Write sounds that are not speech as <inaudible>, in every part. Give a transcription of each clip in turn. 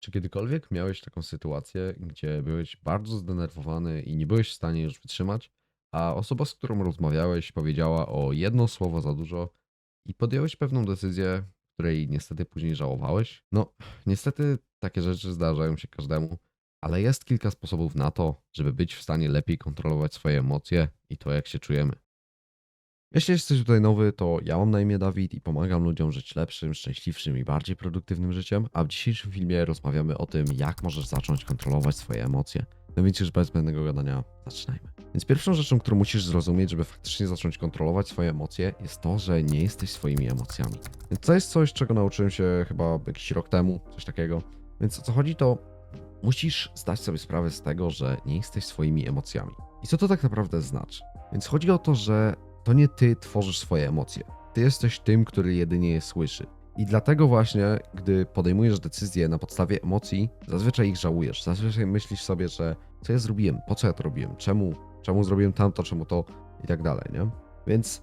Czy kiedykolwiek miałeś taką sytuację, gdzie byłeś bardzo zdenerwowany i nie byłeś w stanie już wytrzymać, a osoba, z którą rozmawiałeś, powiedziała o jedno słowo za dużo i podjąłeś pewną decyzję, której niestety później żałowałeś? No, niestety takie rzeczy zdarzają się każdemu, ale jest kilka sposobów na to, żeby być w stanie lepiej kontrolować swoje emocje i to, jak się czujemy. Jeśli jesteś tutaj nowy, to ja mam na imię Dawid i pomagam ludziom żyć lepszym, szczęśliwszym i bardziej produktywnym życiem, a w dzisiejszym filmie rozmawiamy o tym, jak możesz zacząć kontrolować swoje emocje. No więc już bez zbędnego gadania, zaczynajmy. Więc pierwszą rzeczą, którą musisz zrozumieć, żeby faktycznie zacząć kontrolować swoje emocje, jest to, że nie jesteś swoimi emocjami. Więc to jest coś, czego nauczyłem się chyba jakiś rok temu, coś takiego. Więc o co chodzi, to musisz zdać sobie sprawę z tego, że nie jesteś swoimi emocjami. I co to tak naprawdę znaczy? Więc chodzi o to, że to nie ty tworzysz swoje emocje. Ty jesteś tym, który jedynie je słyszy. I dlatego właśnie, gdy podejmujesz decyzje na podstawie emocji, zazwyczaj ich żałujesz. Zazwyczaj myślisz sobie, że co ja zrobiłem, po co ja to robiłem, czemu, czemu zrobiłem tamto, czemu to i tak dalej, nie? Więc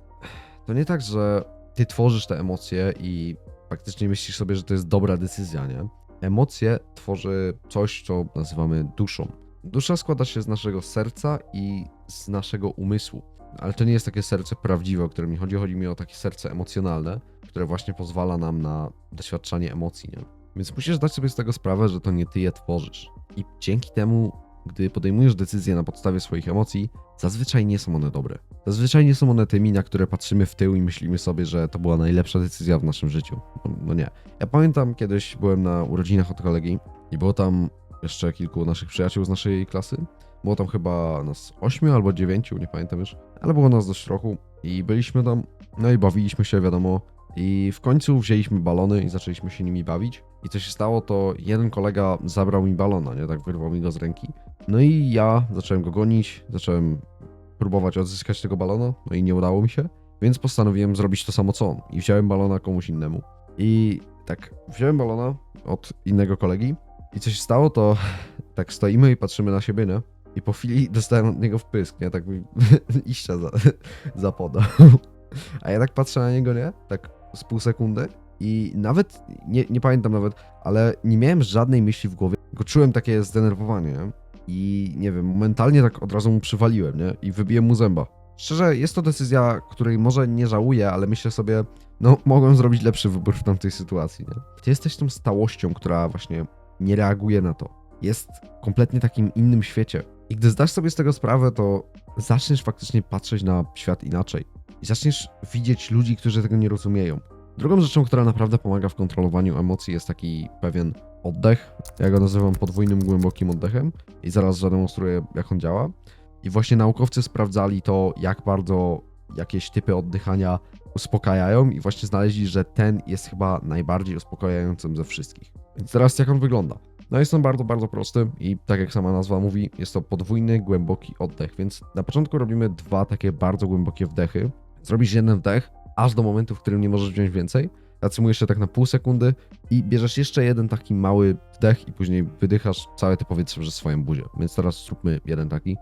to nie tak, że ty tworzysz te emocje i faktycznie myślisz sobie, że to jest dobra decyzja, nie? Emocje tworzy coś, co nazywamy duszą. Dusza składa się z naszego serca i z naszego umysłu. Ale to nie jest takie serce prawdziwe, o które mi chodzi. Chodzi mi o takie serce emocjonalne, które właśnie pozwala nam na doświadczanie emocji. Nie? Więc musisz zdać sobie z tego sprawę, że to nie ty je tworzysz. I dzięki temu, gdy podejmujesz decyzje na podstawie swoich emocji, zazwyczaj nie są one dobre. Zazwyczaj nie są one tymi, na które patrzymy w tył i myślimy sobie, że to była najlepsza decyzja w naszym życiu. No, no nie. Ja pamiętam kiedyś byłem na urodzinach od kolegi i było tam jeszcze kilku naszych przyjaciół z naszej klasy. Było tam chyba nas ośmiu albo dziewięciu, nie pamiętam już, ale było nas dość trochu i byliśmy tam, no i bawiliśmy się, wiadomo. I w końcu wzięliśmy balony i zaczęliśmy się nimi bawić. I co się stało, to jeden kolega zabrał mi balona, nie? Tak wyrwał mi go z ręki. No i ja zacząłem go gonić, zacząłem próbować odzyskać tego balona, no i nie udało mi się. Więc postanowiłem zrobić to samo co on i wziąłem balona komuś innemu. I tak wziąłem balona od innego kolegi i co się stało, to tak stoimy i patrzymy na siebie, nie? I po chwili dostałem od niego wpysk, nie? Tak mi <laughs> iścia za, <laughs> zapodał. <laughs> A ja tak patrzę na niego, nie? Tak z pół sekundy i nawet, nie, nie pamiętam nawet, ale nie miałem żadnej myśli w głowie, tylko czułem takie zdenerwowanie, nie? I nie wiem, momentalnie tak od razu mu przywaliłem, nie? I wybiłem mu zęba. Szczerze, jest to decyzja, której może nie żałuję, ale myślę sobie, no, mogłem zrobić lepszy wybór w tamtej sytuacji, nie? Ty jesteś tą stałością, która właśnie nie reaguje na to. Jest kompletnie takim innym świecie. I gdy zdasz sobie z tego sprawę, to zaczniesz faktycznie patrzeć na świat inaczej. I zaczniesz widzieć ludzi, którzy tego nie rozumieją. Drugą rzeczą, która naprawdę pomaga w kontrolowaniu emocji, jest taki pewien oddech. Ja go nazywam podwójnym głębokim oddechem i zaraz zademonstruję, jak on działa. I właśnie naukowcy sprawdzali to, jak bardzo jakieś typy oddychania uspokajają, i właśnie znaleźli, że ten jest chyba najbardziej uspokajającym ze wszystkich. Więc teraz jak on wygląda? No jest on bardzo, bardzo prosty i tak jak sama nazwa mówi, jest to podwójny, głęboki oddech, więc na początku robimy dwa takie bardzo głębokie wdechy. Zrobisz jeden wdech, aż do momentu, w którym nie możesz wziąć więcej. Zatrzymujesz się tak na pół sekundy i bierzesz jeszcze jeden taki mały wdech i później wydychasz całe to powietrze przez swoją buzię. Więc teraz zróbmy jeden taki.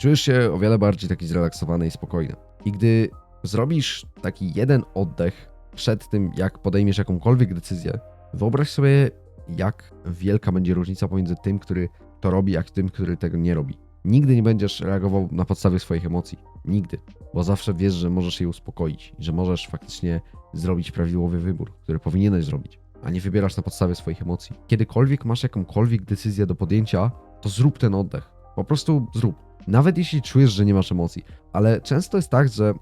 Czujesz się o wiele bardziej taki zrelaksowany i spokojny. I gdy zrobisz taki jeden oddech przed tym, jak podejmiesz jakąkolwiek decyzję, wyobraź sobie, jak wielka będzie różnica pomiędzy tym, który to robi, a tym, który tego nie robi. Nigdy nie będziesz reagował na podstawie swoich emocji. Nigdy. Bo zawsze wiesz, że możesz je uspokoić, że możesz faktycznie zrobić prawidłowy wybór, który powinieneś zrobić, a nie wybierasz na podstawie swoich emocji. Kiedykolwiek masz jakąkolwiek decyzję do podjęcia, to zrób ten oddech. Po prostu zrób. Nawet jeśli czujesz, że nie masz emocji. Ale często jest tak, że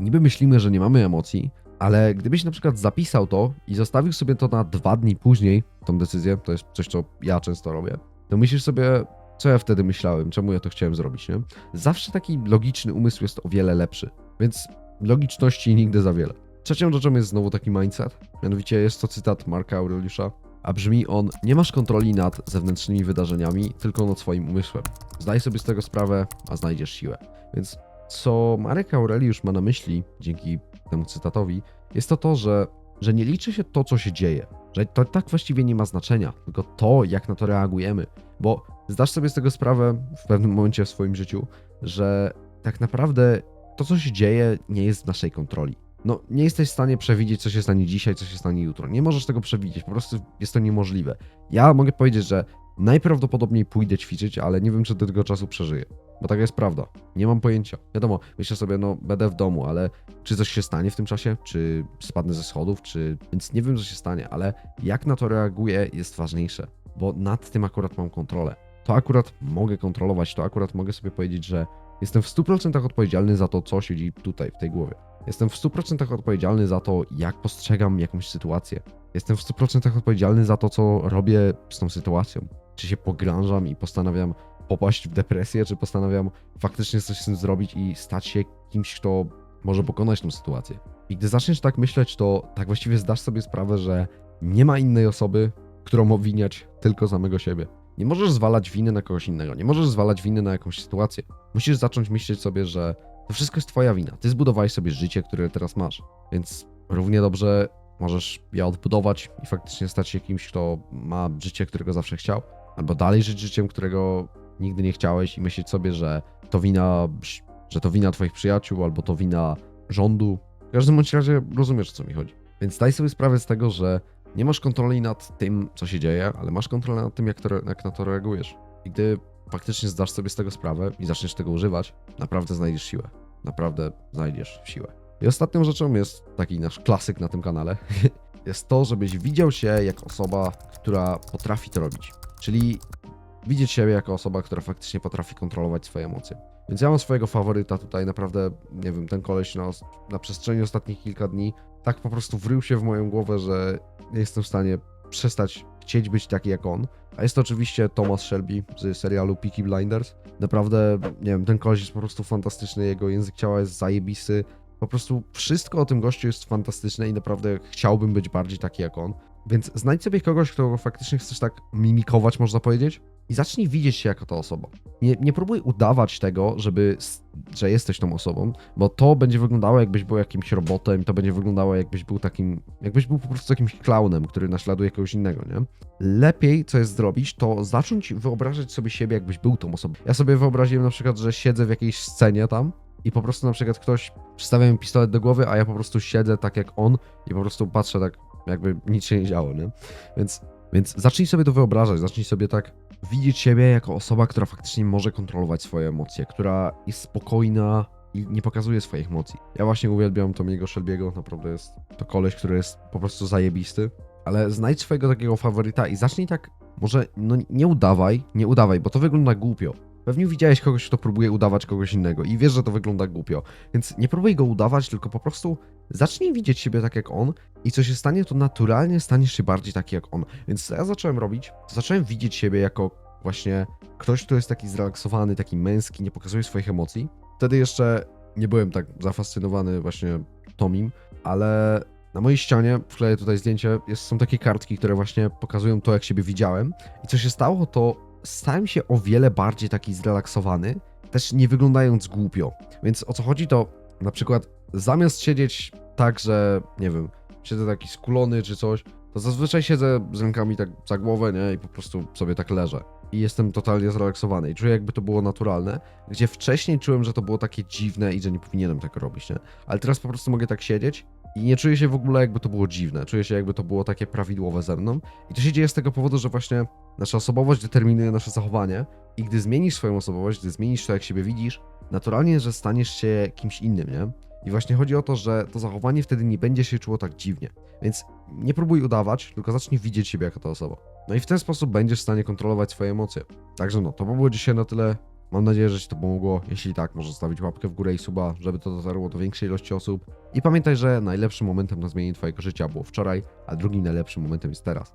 niby myślimy, że nie mamy emocji, ale gdybyś na przykład zapisał to i zostawił sobie to na dwa dni później, tą decyzję, to jest coś, co ja często robię, to myślisz sobie, co ja wtedy myślałem, czemu ja to chciałem zrobić, nie? Zawsze taki logiczny umysł jest o wiele lepszy, więc logiczności nigdy za wiele. Trzecią rzeczą jest znowu taki mindset, mianowicie jest to cytat Marka Aureliusza, a brzmi on: Nie masz kontroli nad zewnętrznymi wydarzeniami, tylko nad swoim umysłem. Zdaj sobie z tego sprawę, a znajdziesz siłę. Więc co Marek Aureliusz ma na myśli dzięki temu cytatowi, jest to to, że, że nie liczy się to, co się dzieje, że to tak właściwie nie ma znaczenia, tylko to, jak na to reagujemy. Bo zdasz sobie z tego sprawę w pewnym momencie w swoim życiu, że tak naprawdę to, co się dzieje, nie jest w naszej kontroli. No, nie jesteś w stanie przewidzieć, co się stanie dzisiaj, co się stanie jutro. Nie możesz tego przewidzieć, po prostu jest to niemożliwe. Ja mogę powiedzieć, że najprawdopodobniej pójdę ćwiczyć, ale nie wiem, czy do tego czasu przeżyję. Bo taka jest prawda. Nie mam pojęcia. Wiadomo, myślę sobie, no, będę w domu, ale czy coś się stanie w tym czasie? Czy spadnę ze schodów? Czy... Więc nie wiem, co się stanie, ale jak na to reaguję, jest ważniejsze, bo nad tym akurat mam kontrolę. To akurat mogę kontrolować, to akurat mogę sobie powiedzieć, że jestem w 100% odpowiedzialny za to, co siedzi tutaj, w tej głowie. Jestem w 100% odpowiedzialny za to, jak postrzegam jakąś sytuację. Jestem w 100% odpowiedzialny za to, co robię z tą sytuacją. Czy się pogrążam i postanawiam popaść w depresję, czy postanawiam faktycznie coś z tym zrobić i stać się kimś, kto może pokonać tę sytuację. I gdy zaczniesz tak myśleć, to tak właściwie zdasz sobie sprawę, że nie ma innej osoby, którą obwiniać tylko samego siebie. Nie możesz zwalać winy na kogoś innego, nie możesz zwalać winy na jakąś sytuację. Musisz zacząć myśleć sobie, że to wszystko jest twoja wina. Ty zbudowałeś sobie życie, które teraz masz, więc równie dobrze możesz je odbudować i faktycznie stać się kimś, kto ma życie, którego zawsze chciał, albo dalej żyć życiem, którego nigdy nie chciałeś i myśleć sobie, że to wina, że to wina twoich przyjaciół, albo to wina rządu. W każdym bądź razie rozumiesz, o co mi chodzi. Więc daj sobie sprawę z tego, że nie masz kontroli nad tym, co się dzieje, ale masz kontrolę nad tym, jak, to, jak na to reagujesz. I gdy faktycznie zdasz sobie z tego sprawę i zaczniesz tego używać, naprawdę znajdziesz siłę. Naprawdę znajdziesz siłę. I ostatnią rzeczą jest taki nasz klasyk na tym kanale. <laughs> jest to, żebyś widział się jak osoba, która potrafi to robić. Czyli widzieć siebie jako osoba, która faktycznie potrafi kontrolować swoje emocje. Więc ja mam swojego faworyta tutaj, naprawdę, nie wiem, ten koleś na, na przestrzeni ostatnich kilka dni tak po prostu wrył się w moją głowę, że nie jestem w stanie przestać chcieć być taki jak on. A jest to oczywiście Thomas Shelby z serialu Peaky Blinders. Naprawdę, nie wiem, ten koleś jest po prostu fantastyczny, jego język ciała jest zajebisty. Po prostu wszystko o tym gościu jest fantastyczne i naprawdę chciałbym być bardziej taki jak on. Więc znajdź sobie kogoś, kto faktycznie chcesz tak mimikować, można powiedzieć, i zacznij widzieć się jako ta osoba. Nie, nie próbuj udawać tego, żeby, że jesteś tą osobą, bo to będzie wyglądało jakbyś był jakimś robotem, to będzie wyglądało jakbyś był takim, jakbyś był po prostu jakimś klaunem, który naśladuje kogoś innego, nie? Lepiej, co jest zrobić, to zacząć wyobrażać sobie siebie, jakbyś był tą osobą. Ja sobie wyobraziłem na przykład, że siedzę w jakiejś scenie tam i po prostu na przykład ktoś przystawia mi pistolet do głowy, a ja po prostu siedzę tak jak on i po prostu patrzę tak, jakby nic się nie działo, nie? Więc, więc zacznij sobie to wyobrażać, zacznij sobie tak widzieć siebie jako osoba, która faktycznie może kontrolować swoje emocje, która jest spokojna i nie pokazuje swoich emocji. Ja właśnie uwielbiam Tomiego Shelby'ego, naprawdę jest to koleś, który jest po prostu zajebisty, ale znajdź swojego takiego faworyta i zacznij tak, może no nie udawaj, nie udawaj, bo to wygląda głupio. Pewnie widziałeś kogoś, kto próbuje udawać kogoś innego i wiesz, że to wygląda głupio. Więc nie próbuj go udawać, tylko po prostu zacznij widzieć siebie tak jak on i co się stanie, to naturalnie staniesz się bardziej taki jak on. Więc co ja zacząłem robić, zacząłem widzieć siebie jako właśnie ktoś, kto jest taki zrelaksowany, taki męski, nie pokazuje swoich emocji. Wtedy jeszcze nie byłem tak zafascynowany właśnie Tomim, ale na mojej ścianie wkleję tutaj zdjęcie, jest, są takie kartki, które właśnie pokazują to, jak siebie widziałem. I co się stało, to stałem się o wiele bardziej taki zrelaksowany, też nie wyglądając głupio. Więc o co chodzi, to na przykład zamiast siedzieć tak, że nie wiem, siedzę taki skulony czy coś, to zazwyczaj siedzę z rękami tak za głowę, nie, i po prostu sobie tak leżę. I jestem totalnie zrelaksowany i czuję, jakby to było naturalne, gdzie wcześniej czułem, że to było takie dziwne i że nie powinienem tak robić, nie? Ale teraz po prostu mogę tak siedzieć i nie czuję się w ogóle, jakby to było dziwne. Czuję się, jakby to było takie prawidłowe ze mną. I to się dzieje z tego powodu, że właśnie nasza osobowość determinuje nasze zachowanie. I gdy zmienisz swoją osobowość, gdy zmienisz to, jak siebie widzisz, naturalnie, że staniesz się kimś innym, nie? I właśnie chodzi o to, że to zachowanie wtedy nie będzie się czuło tak dziwnie. Więc nie próbuj udawać, tylko zacznij widzieć siebie jako ta osoba. No i w ten sposób będziesz w stanie kontrolować swoje emocje. Także no, to by było dzisiaj na tyle. Mam nadzieję, że Ci to pomogło. Jeśli tak, możesz zostawić łapkę w górę i suba, żeby to dotarło do większej ilości osób. I pamiętaj, że najlepszym momentem na zmienienie Twojego życia było wczoraj, a drugim najlepszym momentem jest teraz.